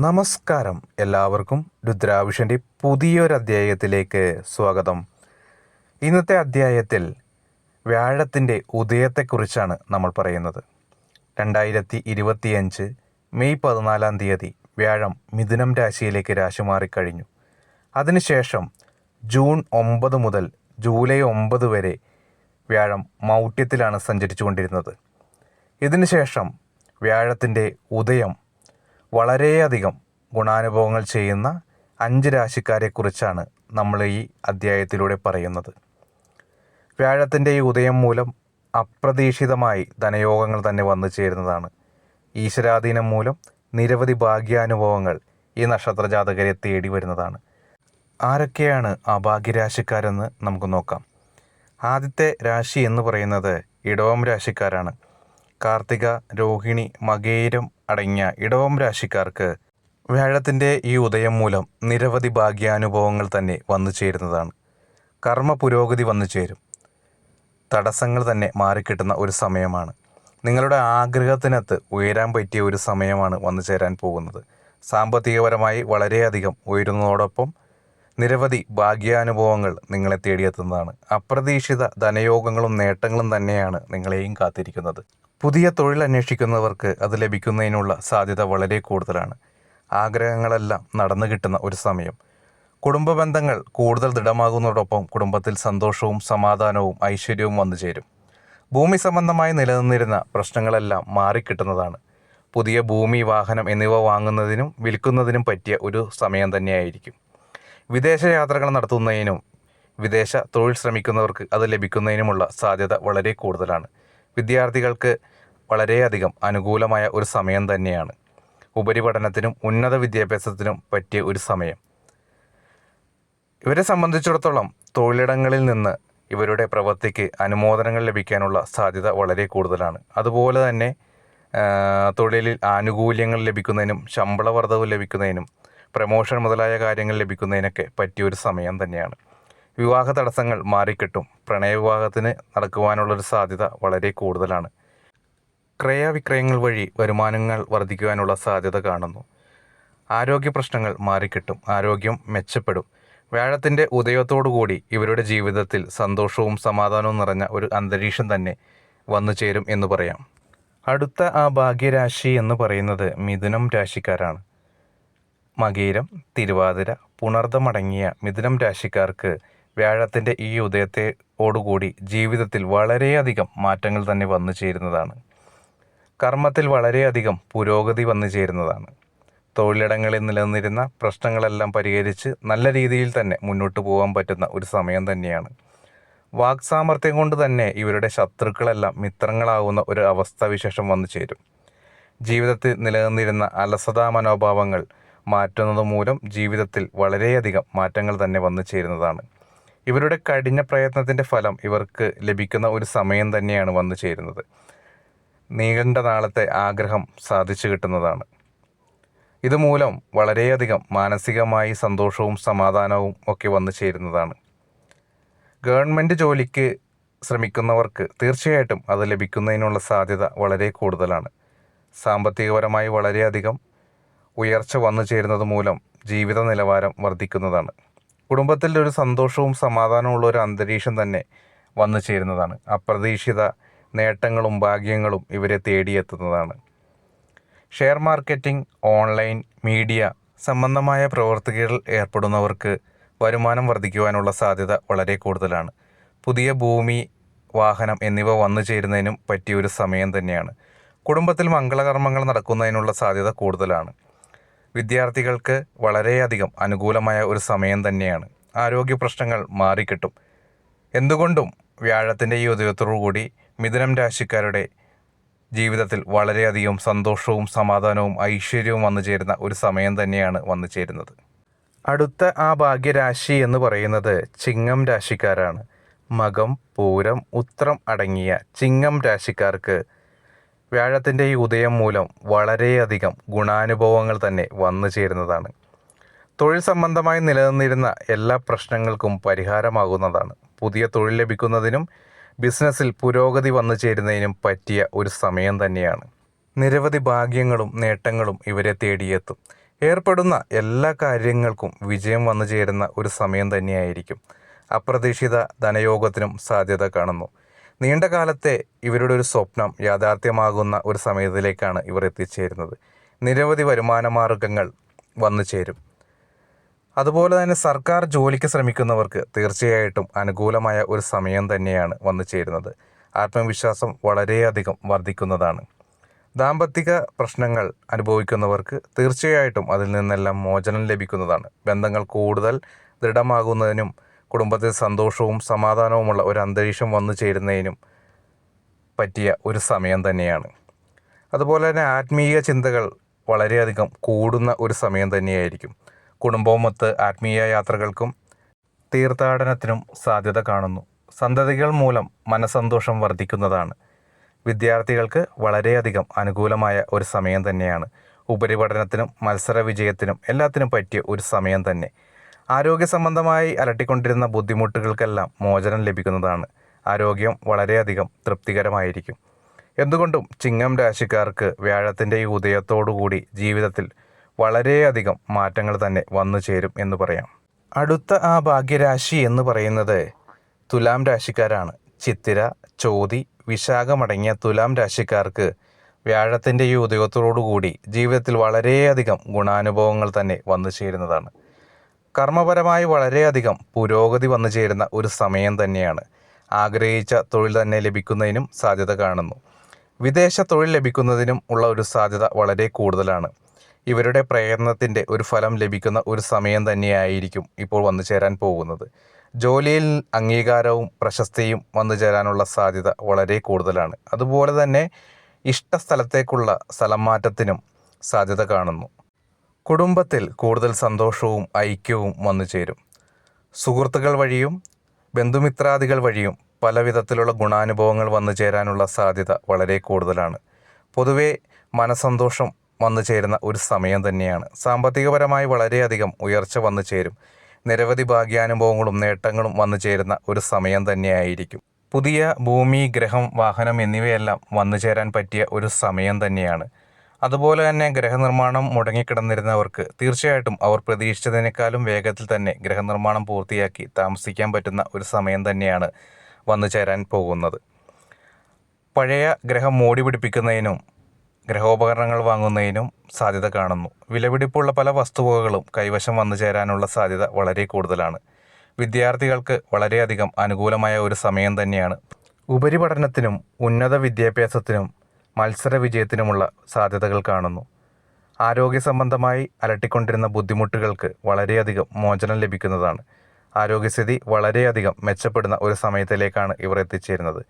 നമസ്കാരം. എല്ലാവർക്കും രുദ്രാവിഷന്റെ പുതിയൊരു അധ്യായത്തിലേക്ക് സ്വാഗതം. ഇന്നത്തെ അധ്യായത്തിൽ വ്യാഴത്തിന്റെ ഉദയത്തെക്കുറിച്ചാണ് നമ്മൾ പറയുന്നത്. രണ്ടായിരത്തി ഇരുപത്തിയഞ്ച് മെയ് പതിനാലാം തീയതി വ്യാഴം മിഥുനം രാശിയിലേക്ക് രാശി മാറിക്കഴിഞ്ഞു. അതിനുശേഷം ജൂൺ ഒമ്പത് മുതൽ ജൂലൈ ഒമ്പത് വരെ വ്യാഴം മൗഢ്യത്തിലാണ് സഞ്ചരിച്ചുകൊണ്ടിരുന്നത്. ഇതിനുശേഷം വ്യാഴത്തിന്റെ ഉദയം വളരെയധികം ഗുണാനുഭവങ്ങൾ ചെയ്യുന്ന അഞ്ച് രാശിക്കാരെക്കുറിച്ചാണ് നമ്മൾ ഈ അധ്യായത്തിലൂടെ പറയുന്നത്. വ്യാഴത്തിന്റെ ഈ ഉദയം മൂലം അപ്രതീക്ഷിതമായി ധനയോഗങ്ങൾ തന്നെ വന്നു ചേരുന്നതാണ്. ഈശ്വരാധീനം മൂലം നിരവധി ഭാഗ്യാനുഭവങ്ങൾ ഈ നക്ഷത്ര ജാതകരെ തേടി വരുന്നതാണ്. ആരൊക്കെയാണ് ആ ഭാഗ്യരാശിക്കാരെന്ന് നമുക്ക് നോക്കാം. ആദ്യത്തെ രാശി എന്ന് പറയുന്നത് ഇടവം രാശിക്കാരാണ്. കാർത്തിക രോഹിണി മകേരം അടങ്ങിയ ഇടവം രാശിക്കാർക്ക് വ്യാഴത്തിന്റെ ഈ ഉദയം മൂലം നിരവധി ഭാഗ്യാനുഭവങ്ങൾ തന്നെ വന്നു ചേരുന്നതാണ്. കർമ്മ പുരോഗതി വന്നു ചേരും. തടസ്സങ്ങൾ തന്നെ മാറിക്കിട്ടുന്ന ഒരു സമയമാണ്. നിങ്ങളുടെ ആഗ്രഹത്തിനകത്ത് ഉയരാൻ പറ്റിയ ഒരു സമയമാണ് വന്നു ചേരാൻ പോകുന്നത്. സാമ്പത്തികപരമായി വളരെയധികം ഉയരുന്നതോടൊപ്പം നിരവധി ഭാഗ്യാനുഭവങ്ങൾ നിങ്ങളെ തേടിയെത്തുന്നതാണ്. അപ്രതീക്ഷിത ധനയോഗങ്ങളും നേട്ടങ്ങളും തന്നെയാണ് നിങ്ങളെയും കാത്തിരിക്കുന്നത്. പുതിയ തൊഴിൽ അന്വേഷിക്കുന്നവർക്ക് അത് ലഭിക്കുന്നതിനുള്ള സാധ്യത വളരെ കൂടുതലാണ്. ആഗ്രഹങ്ങളെല്ലാം നടന്നു കിട്ടുന്ന ഒരു സമയം. കുടുംബ ബന്ധങ്ങൾ കൂടുതൽ ദൃഢമാകുന്നതോടൊപ്പം കുടുംബത്തിൽ സന്തോഷവും സമാധാനവും ഐശ്വര്യവും വന്നു ചേരും. ഭൂമി സംബന്ധമായി നിലനിന്നിരുന്ന പ്രശ്നങ്ങളെല്ലാം മാറിക്കിട്ടുന്നതാണ്. പുതിയ ഭൂമി വാഹനം എന്നിവ വാങ്ങുന്നതിനും വിൽക്കുന്നതിനും പറ്റിയ ഒരു സമയം തന്നെയായിരിക്കും. വിദേശ യാത്രകൾ നടത്തുന്നതിനും വിദേശ തൊഴിൽ ശ്രമിക്കുന്നവർക്ക് അത് ലഭിക്കുന്നതിനുമുള്ള സാധ്യത വളരെ കൂടുതലാണ്. വിദ്യാർത്ഥികൾക്ക് വളരെയധികം അനുകൂലമായ ഒരു സമയം തന്നെയാണ്. ഉപരിപഠനത്തിനും ഉന്നത വിദ്യാഭ്യാസത്തിനും പറ്റിയ ഒരു സമയം. ഇവരെ സംബന്ധിച്ചിടത്തോളം തൊഴിലിടങ്ങളിൽ നിന്ന് ഇവരുടെ പ്രവൃത്തിക്ക് അനുമോദനങ്ങൾ ലഭിക്കാനുള്ള സാധ്യത വളരെ കൂടുതലാണ്. അതുപോലെ തന്നെ തൊഴിലിൽ ആനുകൂല്യങ്ങൾ ലഭിക്കുന്നതിനും ശമ്പള വർധവ് ലഭിക്കുന്നതിനും പ്രമോഷൻ മുതലായ കാര്യങ്ങൾ ലഭിക്കുന്നതിനൊക്കെ പറ്റിയൊരു സമയം തന്നെയാണ്. വിവാഹ തടസ്സങ്ങൾ മാറിക്കിട്ടും. പ്രണയവിവാഹത്തിന് നടക്കുവാനുള്ളൊരു സാധ്യത വളരെ കൂടുതലാണ്. ക്രയവിക്രയങ്ങൾ വഴി വരുമാനങ്ങൾ വർദ്ധിക്കുവാനുള്ള സാധ്യത കാണുന്നു. ആരോഗ്യ പ്രശ്നങ്ങൾ മാറിക്കിട്ടും. ആരോഗ്യം മെച്ചപ്പെടും. വ്യാഴത്തിന്റെ ഉദയത്തോടുകൂടി ഇവരുടെ ജീവിതത്തിൽ സന്തോഷവും സമാധാനവും നിറഞ്ഞ ഒരു അന്തരീക്ഷം തന്നെ വന്നു ചേരും എന്ന് പറയാം. അടുത്ത ആ ഭാഗ്യരാശി എന്ന് പറയുന്നത് മിഥുനം രാശിക്കാരാണ്. മകീരം തിരുവാതിര പുണർദമടങ്ങിയ മിഥുനം രാശിക്കാർക്ക് വ്യാഴത്തിന്റെ ഈ ഉദയത്തോടുകൂടി ജീവിതത്തിൽ വളരെയധികം മാറ്റങ്ങൾ തന്നെ വന്നു ചേരുന്നതാണ്. കർമ്മത്തിൽ വളരെയധികം പുരോഗതി വന്നു ചേരുന്നതാണ്. തൊഴിലിടങ്ങളിൽ നിലനിന്നിരുന്ന പ്രശ്നങ്ങളെല്ലാം പരിഹരിച്ച് നല്ല രീതിയിൽ തന്നെ മുന്നോട്ട് പോകാൻ പറ്റുന്ന ഒരു സമയം തന്നെയാണ്. വാക്സാമർത്ഥ്യം കൊണ്ട് തന്നെ ഇവരുടെ ശത്രുക്കളെല്ലാം മിത്രങ്ങളാവുന്ന ഒരു അവസ്ഥാവിശേഷം വന്നു ചേരും. ജീവിതത്തിൽ നിലനിന്നിരുന്ന അലസതാ മനോഭാവങ്ങൾ മാറ്റുന്നത് മൂലം ജീവിതത്തിൽ വളരെയധികം മാറ്റങ്ങൾ തന്നെ വന്നു ചേരുന്നതാണ്. ഇവരുടെ കഠിന പ്രയത്നത്തിന്റെ ഫലം ഇവർക്ക് ലഭിക്കുന്ന ഒരു സമയം തന്നെയാണ് വന്നു ചേരുന്നത്. നീണ്ട നാളത്തെ ആഗ്രഹം സാധിച്ചു കിട്ടുന്നതാണ്. ഇതുമൂലം വളരെയധികം മാനസികമായി സന്തോഷവും സമാധാനവും ഒക്കെ വന്നു ചേരുന്നതാണ്. ഗവൺമെന്റ് ജോലിക്ക് ശ്രമിക്കുന്നവർക്ക് തീർച്ചയായിട്ടും അത് ലഭിക്കുന്നതിനുള്ള സാധ്യത വളരെ കൂടുതലാണ്. സാമ്പത്തികപരമായി വളരെയധികം ഉയർച്ച വന്നു ചേരുന്നത് മൂലം ജീവിത നിലവാരം വർദ്ധിക്കുന്നതാണ്. കുടുംബത്തിൽ ഒരു സന്തോഷവും സമാധാനമുള്ള ഒരു അന്തരീക്ഷം തന്നെ വന്നു ചേരുന്നതാണ്. അപ്രതീക്ഷിത നേട്ടങ്ങളും ഭാഗ്യങ്ങളും ഇവരെ തേടിയെത്തുന്നതാണ്. ഷെയർ മാർക്കറ്റിംഗ് ഓൺലൈൻ മീഡിയ സംബന്ധമായ പ്രവർത്തികളിൽ ഏർപ്പെടുന്നവർക്ക് വരുമാനം വർദ്ധിക്കുവാനുള്ള സാധ്യത വളരെ കൂടുതലാണ്. പുതിയ ഭൂമി വാഹനം എന്നിവ വന്നു ചേരുന്നതിനും പറ്റിയൊരു സമയം തന്നെയാണ്. കുടുംബത്തിൽ മംഗളകർമ്മങ്ങൾ നടക്കുന്നതിനുള്ള സാധ്യത കൂടുതലാണ്. വിദ്യാർത്ഥികൾക്ക് വളരെയധികം അനുകൂലമായ ഒരു സമയം തന്നെയാണ്. ആരോഗ്യ പ്രശ്നങ്ങൾ മാറിക്കിട്ടും. എന്തുകൊണ്ടും വ്യാഴത്തിന്റെ ഈ ഉദയത്തോടുകൂടി മിഥുനം രാശിക്കാരുടെ ജീവിതത്തിൽ വളരെയധികം സന്തോഷവും സമാധാനവും ഐശ്വര്യവും വന്നു ചേരുന്ന ഒരു സമയം തന്നെയാണ് വന്നു ചേരുന്നത്. അടുത്ത ആ ഭാഗ്യരാശി എന്ന് പറയുന്നത് ചിങ്ങം രാശിക്കാരാണ്. മകം പൂരം ഉത്രം അടങ്ങിയ ചിങ്ങം രാശിക്കാർക്ക് വ്യാഴത്തിന്റെ ഈ ഉദയം മൂലം വളരെയധികം ഗുണാനുഭവങ്ങൾ തന്നെ വന്നു ചേരുന്നതാണ്. തൊഴിൽ സംബന്ധമായി നിലനിന്നിരുന്ന എല്ലാ പ്രശ്നങ്ങൾക്കും പരിഹാരമാകുന്നതാണ്. പുതിയ തൊഴിൽ ലഭിക്കുന്നതിനും ബിസിനസ്സിൽ പുരോഗതി വന്നു ചേരുന്നതിനും പറ്റിയ ഒരു സമയം തന്നെയാണ്. നിരവധി ഭാഗ്യങ്ങളും നേട്ടങ്ങളും ഇവരെ തേടിയെത്തും. ഏർപ്പെടുന്ന എല്ലാ കാര്യങ്ങൾക്കും വിജയം വന്നു ചേരുന്ന ഒരു സമയം തന്നെയായിരിക്കും. അപ്രതീക്ഷിത ധനയോഗത്തിനും സാധ്യത കാണുന്നു. നീണ്ട കാലത്തെ ഇവരുടെ ഒരു സ്വപ്നം യാഥാർത്ഥ്യമാകുന്ന ഒരു സമയത്തിലേക്കാണ് ഇവർ എത്തിച്ചേരുന്നത്. നിരവധി വരുമാന മാർഗങ്ങൾ വന്നു ചേരും. അതുപോലെ തന്നെ സർക്കാർ ജോലിക്ക് ശ്രമിക്കുന്നവർക്ക് തീർച്ചയായിട്ടും അനുകൂലമായ ഒരു സമയം തന്നെയാണ് വന്നു ചേരുന്നത്. ആത്മവിശ്വാസം വളരെയധികം വർദ്ധിക്കുന്നതാണ്. ദാമ്പത്തിക പ്രശ്നങ്ങൾ അനുഭവിക്കുന്നവർക്ക് തീർച്ചയായിട്ടും അതിൽ നിന്നെല്ലാം മോചനം ലഭിക്കുന്നതാണ്. ബന്ധങ്ങൾ കൂടുതൽ ദൃഢമാകുന്നതിനും കുടുംബത്തിൽ സന്തോഷവും സമാധാനവുമുള്ള ഒരു അന്തരീക്ഷം വന്നു ചേരുന്നതിനും പറ്റിയ ഒരു സമയം തന്നെയാണ്. അതുപോലെ തന്നെ ആത്മീയ ചിന്തകൾ വളരെയധികം കൂടുന്ന ഒരു സമയം തന്നെയായിരിക്കും. കുടുംബവുമൊത്ത് ആത്മീയ യാത്രകൾക്കും തീർത്ഥാടനത്തിനും സാധ്യത കാണുന്നു. സന്തതികൾ മൂലം മനസന്തോഷം വർദ്ധിക്കുന്നതാണ്. വിദ്യാർത്ഥികൾക്ക് വളരെയധികം അനുകൂലമായ ഒരു സമയം തന്നെയാണ്. ഉപരിപഠനത്തിനും മത്സര വിജയത്തിനും എല്ലാത്തിനും പറ്റിയ ഒരു സമയം തന്നെ. ആരോഗ്യ സംബന്ധമായി അലട്ടിക്കൊണ്ടിരുന്ന ബുദ്ധിമുട്ടുകൾക്കെല്ലാം മോചനം ലഭിക്കുന്നതാണ്. ആരോഗ്യം വളരെയധികം തൃപ്തികരമായിരിക്കും. എന്തുകൊണ്ടും ചിങ്ങം രാശിക്കാർക്ക് വ്യാഴത്തിന്റെ ഈ ഉദയത്തോടുകൂടി ജീവിതത്തിൽ വളരെയധികം മാറ്റങ്ങൾ തന്നെ വന്നു ചേരും എന്ന് പറയാം. അടുത്ത ആ ഭാഗ്യരാശി എന്ന് പറയുന്നത് തുലാം രാശിക്കാരാണ്. ചിത്തിര ചോതി വിശാഖമടങ്ങിയ തുലാം രാശിക്കാർക്ക് വ്യാഴത്തിന്റെ ഈ ഉദയത്തോടുകൂടി ജീവിതത്തിൽ വളരെയധികം ഗുണാനുഭവങ്ങൾ തന്നെ വന്നു ചേരുന്നതാണ്. കർമ്മപരമായി വളരെയധികം പുരോഗതി വന്നു ചേരുന്ന ഒരു സമയം തന്നെയാണ്. ആഗ്രഹിച്ച തൊഴിൽ തന്നെ ലഭിക്കുന്നതിനും സാധ്യത കാണുന്നു. വിദേശ തൊഴിൽ ലഭിക്കുന്നതിനും ഉള്ള ഒരു സാധ്യത വളരെ കൂടുതലാണ്. ഇവരുടെ പ്രയത്നത്തിന്റെ ഒരു ഫലം ലഭിക്കുന്ന ഒരു സമയം തന്നെയായിരിക്കും ഇപ്പോൾ വന്നു ചേരാൻ പോകുന്നത്. ജോലിയിൽ അംഗീകാരവും പ്രശസ്തിയും വന്നു ചേരാനുള്ള സാധ്യത വളരെ കൂടുതലാണ്. അതുപോലെ തന്നെ ഇഷ്ട സ്ഥലത്തേക്കുള്ള സ്ഥലം മാറ്റത്തിനും സാധ്യത കാണുന്നു. കുടുംബത്തിൽ കൂടുതൽ സന്തോഷവും ഐക്യവും വന്നു ചേരും. സുഹൃത്തുക്കൾ വഴിയും ബന്ധുമിത്രാദികൾ വഴിയും പല വിധത്തിലുള്ള ഗുണാനുഭവങ്ങൾ വന്നു ചേരാനുള്ള സാധ്യത വളരെ കൂടുതലാണ്. പൊതുവേ മനസന്തോഷം വന്നു ചേരുന്ന ഒരു സമയം തന്നെയാണ്. സാമ്പത്തികപരമായി വളരെയധികം ഉയർച്ച വന്നു ചേരും. നിരവധി ഭാഗ്യാനുഭവങ്ങളും നേട്ടങ്ങളും വന്നു ചേരുന്ന ഒരു സമയം തന്നെയായിരിക്കും. പുതിയ ഭൂമി ഗ്രഹം വാഹനം എന്നിവയെല്ലാം വന്നു ചേരാൻ പറ്റിയ ഒരു സമയം തന്നെയാണ്. അതുപോലെ തന്നെ ഗ്രഹനിർമ്മാണം മുടങ്ങിക്കിടന്നിരുന്നവർക്ക് തീർച്ചയായിട്ടും അവർ പ്രതീക്ഷിച്ചതിനേക്കാളും വേഗത്തിൽ തന്നെ ഗ്രഹനിർമ്മാണം പൂർത്തിയാക്കി താമസിക്കാൻ പറ്റുന്ന ഒരു സമയം തന്നെയാണ് വന്നു ചേരാൻ പോകുന്നത്. പഴയ ഗ്രഹം മോടി പിടിപ്പിക്കുന്നതിനും ഗ്രഹോപകരണങ്ങൾ വാങ്ങുന്നതിനും സാധ്യത കാണുന്നു. വിലപിടിപ്പുള്ള പല വസ്തുവകകളും കൈവശം വന്നു ചേരാനുള്ള സാധ്യത വളരെ കൂടുതലാണ്. വിദ്യാർത്ഥികൾക്ക് വളരെയധികം അനുകൂലമായ ഒരു സമയം തന്നെയാണ്. ഉപരിപഠനത്തിനും ഉന്നത വിദ്യാഭ്യാസത്തിനും മത്സര വിജയത്തിനുമുള്ള സാധ്യതകൾ കാണുന്നു. ആരോഗ്യ സംബന്ധമായി അലട്ടിക്കൊണ്ടിരുന്ന ബുദ്ധിമുട്ടുകൾക്ക് വളരെയധികം മോചനം ലഭിക്കുന്നതാണ്. ആരോഗ്യസ്ഥിതി വളരെയധികം മെച്ചപ്പെടുന്ന ഒരു സമയത്തിലേക്കാണ് ഇവർ എത്തിച്ചേരുന്നത്.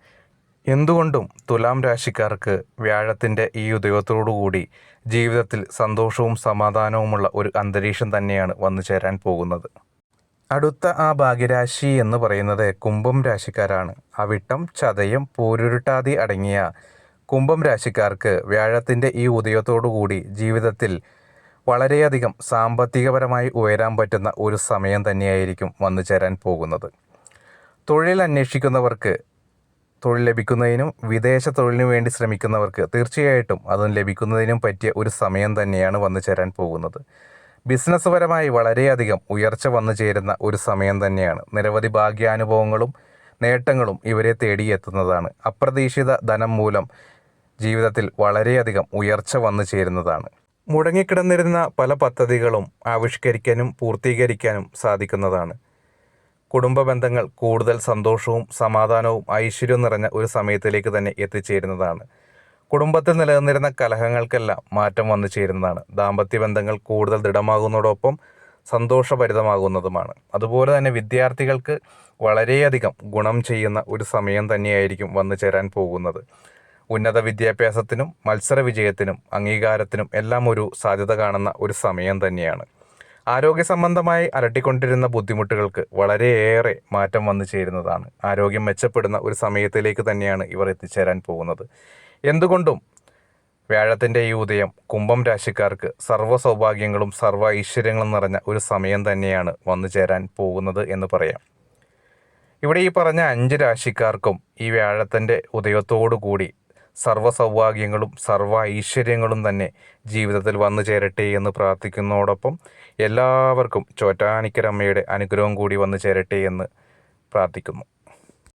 എന്തുകൊണ്ടും തുലാം രാശിക്കാർക്ക് വ്യാഴത്തിന്റെ ഈ ഉദയത്തോടുകൂടി ജീവിതത്തിൽ സന്തോഷവും സമാധാനവുമുള്ള ഒരു അന്തരീക്ഷം തന്നെയാണ് വന്നു ചേരാൻ പോകുന്നത്. അടുത്ത ആ ഭാഗ്യരാശി എന്ന് പറയുന്നത് കുംഭം രാശിക്കാരാണ്. അവിട്ടം ചതയം പോരുരുട്ടാതി അടങ്ങിയ കുംഭം രാശിക്കാർക്ക് വ്യാഴത്തിന്റെ ഈ ഉദയത്തോടുകൂടി ജീവിതത്തിൽ വളരെയധികം സാമ്പത്തികപരമായി ഉയരാൻ പറ്റുന്ന ഒരു സമയം തന്നെയായിരിക്കും വന്നു ചേരാൻ പോകുന്നത്. തൊഴിൽ അന്വേഷിക്കുന്നവർക്ക് തൊഴിൽ ലഭിക്കുന്നതിനും വിദേശ തൊഴിലിനു വേണ്ടി ശ്രമിക്കുന്നവർക്ക് തീർച്ചയായിട്ടും അതും ലഭിക്കുന്നതിനും പറ്റിയ ഒരു സമയം തന്നെയാണ് വന്നു ചേരാൻ പോകുന്നത്. ബിസിനസ് പരമായി വളരെയധികം ഉയർച്ച വന്നു ചേരുന്ന ഒരു സമയം തന്നെയാണ്. നിരവധി ഭാഗ്യാനുഭവങ്ങളും നേട്ടങ്ങളും ഇവരെ തേടിയെത്തുന്നതാണ്. അപ്രതീക്ഷിത ധനം മൂലം ജീവിതത്തിൽ വളരെയധികം ഉയർച്ച വന്നു ചേരുന്നതാണ്. മുടങ്ങിക്കിടന്നിരുന്ന പല പദ്ധതികളും ആവിഷ്കരിക്കാനും പൂർത്തീകരിക്കാനും സാധിക്കുന്നതാണ്. കുടുംബ ബന്ധങ്ങൾ കൂടുതൽ സന്തോഷവും സമാധാനവും ഐശ്വര്യവും നിറഞ്ഞ ഒരു സമയത്തിലേക്ക് തന്നെ എത്തിച്ചേരുന്നതാണ്. കുടുംബത്തിൽ നിലനിന്നിരുന്ന കലഹങ്ങൾക്കെല്ലാം മാറ്റം വന്നു ചേരുന്നതാണ്. ദാമ്പത്യ ബന്ധങ്ങൾ കൂടുതൽ ദൃഢമാകുന്നതോടൊപ്പം സന്തോഷഭരിതമാകുന്നതുമാണ്. അതുപോലെ തന്നെ വിദ്യാർത്ഥികൾക്ക് വളരെയധികം ഗുണം ചെയ്യുന്ന ഒരു സമയം തന്നെയായിരിക്കും വന്നു ചേരാൻ പോകുന്നത്. ഉന്നത വിദ്യാഭ്യാസത്തിനും മത്സര വിജയത്തിനും അംഗീകാരത്തിനും എല്ലാം ഒരു സാധ്യത കാണുന്ന ഒരു സമയം തന്നെയാണ്. ആരോഗ്യ സംബന്ധമായി അലട്ടിക്കൊണ്ടിരുന്ന ബുദ്ധിമുട്ടുകൾക്ക് വളരെയേറെ മാറ്റം വന്നു ചേരുന്നതാണ്. ആരോഗ്യം മെച്ചപ്പെടുന്ന ഒരു സമയത്തിലേക്ക് തന്നെയാണ് ഇവർ എത്തിച്ചേരാൻ പോകുന്നത്. എന്തുകൊണ്ടും വ്യാഴത്തിന്റെ ഈ ഉദയം കുംഭം രാശിക്കാർക്ക് സർവ സൗഭാഗ്യങ്ങളും സർവ ഐശ്വര്യങ്ങളും നിറഞ്ഞ ഒരു സമയം തന്നെയാണ് വന്നു ചേരാൻ പോകുന്നത് എന്ന് പറയാം. ഇവിടെ ഈ പറഞ്ഞ അഞ്ച് രാശിക്കാർക്കും ഈ വ്യാഴത്തിന്റെ ഉദയത്തോടു കൂടി സർവ സൗഭാഗ്യങ്ങളും സർവ ഐശ്വര്യങ്ങളും തന്നെ ജീവിതത്തിൽ വന്നു ചേരട്ടെ എന്ന് പ്രാർത്ഥിക്കുന്നതോടൊപ്പം എല്ലാവർക്കും ചോറ്റാനിക്കരമ്മയുടെ അനുഗ്രഹം കൂടി വന്നു ചേരട്ടെ എന്ന് പ്രാർത്ഥിക്കുന്നു.